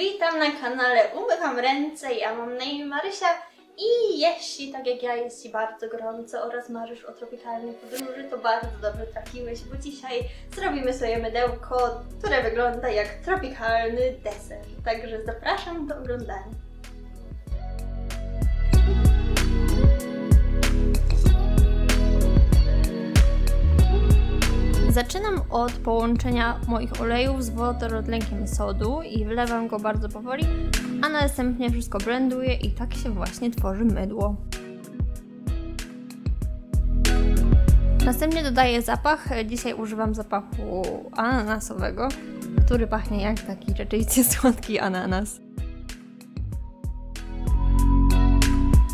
witam na kanale Umycham Ręce, ja mam na imię Marysia i jeśli tak jak ja jest Ci bardzo gorąco oraz marzysz o tropikalnej podróży, to bardzo dobrze trafiłeś, bo dzisiaj zrobimy sobie mydełko, które wygląda jak tropikalny deser. Także zapraszam do oglądania. Zaczynam od połączenia moich olejów z wodorodlenkiem sodu i wlewam go bardzo powoli, a następnie wszystko blenduję i tak się właśnie tworzy mydło. Następnie dodaję zapach. Dzisiaj używam zapachu ananasowego, który pachnie jak taki rzeczywiście słodki ananas.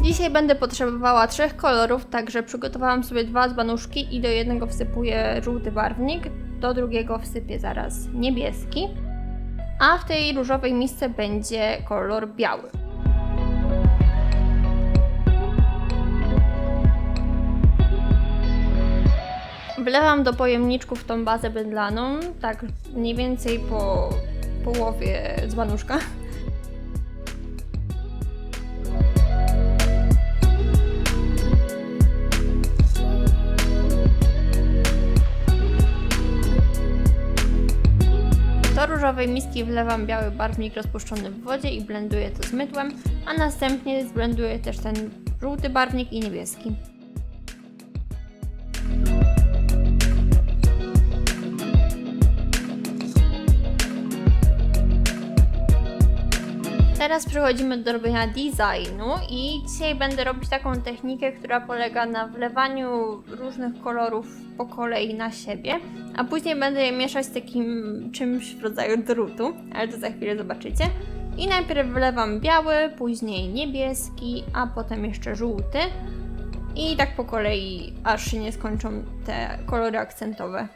Dzisiaj będę potrzebowała trzech kolorów, także przygotowałam sobie dwa dzbanuszki i do jednego wsypuję żółty barwnik, do drugiego wsypię zaraz niebieski, a w tej różowej misce będzie kolor biały. Wlewam do pojemniczków tą bazę bydlaną, tak mniej więcej po połowie dzbanuszka. Różowej miski wlewam biały barwnik rozpuszczony w wodzie i blenduję to z mydłem, a następnie zblenduję też ten żółty barwnik i niebieski. Teraz przechodzimy do robienia designu i dzisiaj będę robić taką technikę, która polega na wlewaniu różnych kolorów po kolei na siebie, a później będę je mieszać z takim czymś w rodzaju drutu, ale to za chwilę zobaczycie. I najpierw wlewam biały, później niebieski, a potem jeszcze żółty. I tak po kolei, aż się nie skończą te kolory akcentowe.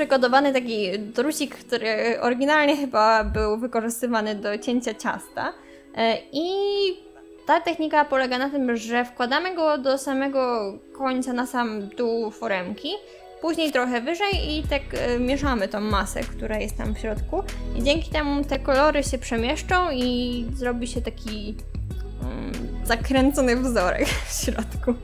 Przygotowany taki drusik, który oryginalnie chyba był wykorzystywany do cięcia ciasta. E, I ta technika polega na tym, że wkładamy go do samego końca na sam dół foremki, później trochę wyżej i tak e, mieszamy tą masę, która jest tam w środku. I dzięki temu te kolory się przemieszczą i zrobi się taki mm, zakręcony wzorek w środku.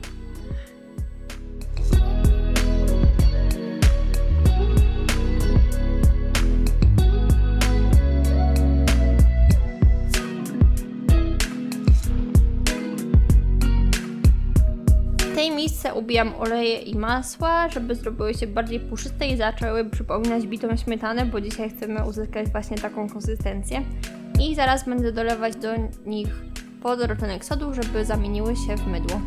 Misce ubijam oleje i masła, żeby zrobiły się bardziej puszyste i zaczęły przypominać bitą śmietanę, bo dzisiaj chcemy uzyskać właśnie taką konsystencję. I zaraz będę dolewać do nich podrotlenek sodu, żeby zamieniły się w mydło.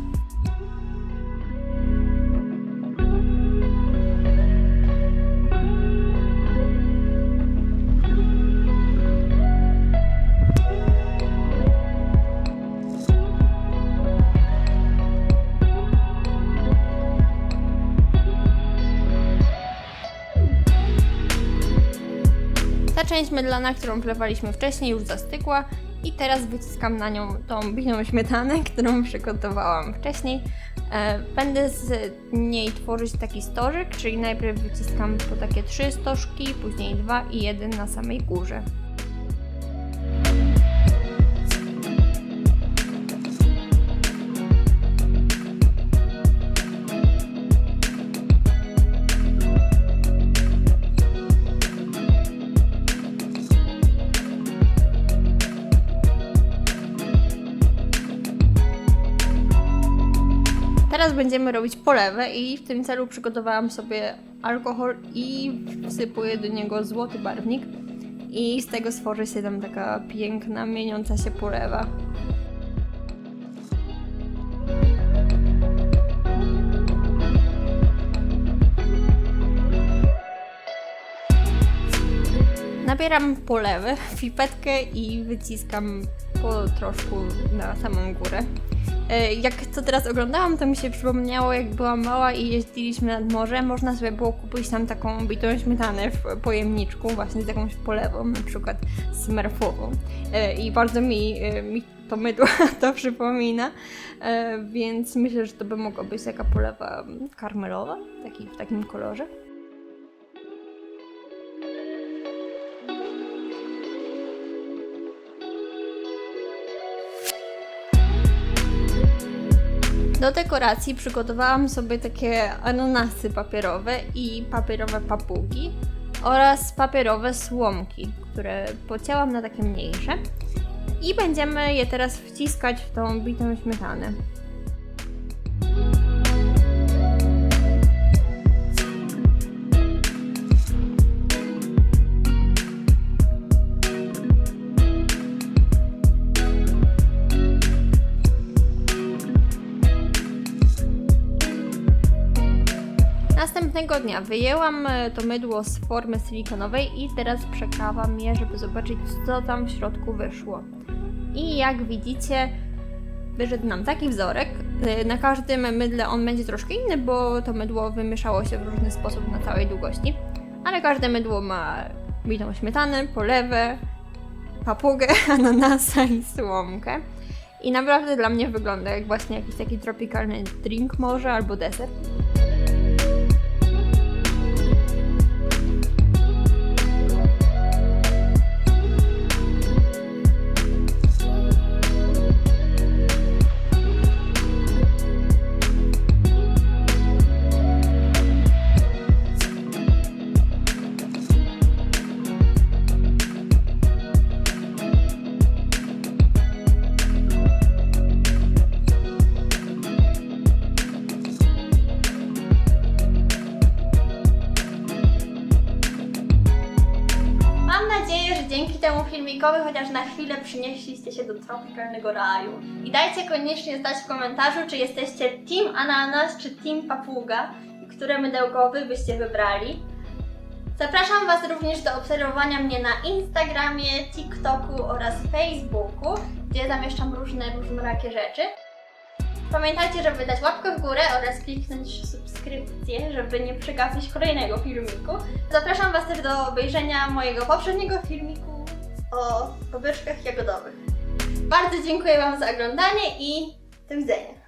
Ta część mydlana, którą wlewaliśmy wcześniej, już zastygła i teraz wyciskam na nią tą bitą śmietanę, którą przygotowałam wcześniej. E, Będę z niej tworzyć taki stożek, czyli najpierw wyciskam po takie trzy stożki, później dwa i jeden na samej górze. Teraz będziemy robić polewę i w tym celu przygotowałam sobie alkohol i wsypuję do niego złoty barwnik i z tego stworzy się tam taka piękna, mieniąca się polewa. Nabieram polewę pipetkę i wyciskam po troszku na samą górę. E, Jak to teraz oglądałam, to mi się przypomniało, jak byłam mała i jeździliśmy nad morze, można sobie było kupić tam taką bitą śmietanę w pojemniczku, właśnie z jakąś polewą, na przykład smurfową. E, I bardzo mi, e, mi to mydło to przypomina, więc myślę, że to by mogła być taka polewa karmelowa, taki, w takim kolorze. Do dekoracji przygotowałam sobie takie ananasy papierowe i papierowe papugi oraz papierowe słomki, które pocięłam na takie mniejsze. I będziemy je teraz wciskać w tą bitą śmietanę. Następnego dnia wyjęłam e, to mydło z formy silikonowej i teraz przekrawam je, żeby zobaczyć, co tam w środku wyszło. I jak widzicie, wyszedł nam taki wzorek. E, Na każdym mydle on będzie troszkę inny, bo to mydło wymieszało się w różny sposób na całej długości. Ale każde mydło ma bitą śmietanę, polewę, papugę, ananasa i słomkę. I naprawdę dla mnie wygląda jak właśnie jakiś taki tropikalny drink może albo deser. Temu filmikowi chociaż na chwilę przynieśliście się do tropikalnego raju. I dajcie koniecznie znać w komentarzu, czy jesteście Team Ananas czy Team Papuga i które mydełko wy byście wybrali. Zapraszam Was również do obserwowania mnie na Instagramie, TikToku oraz Facebooku, gdzie zamieszczam różne różnorakie rzeczy. Pamiętajcie, żeby dać łapkę w górę oraz kliknąć subskrypcję, żeby nie przegapić kolejnego filmiku. Zapraszam Was też do obejrzenia mojego poprzedniego filmiku o pobyczkach jagodowych. Bardzo dziękuję Wam za oglądanie i do widzenia.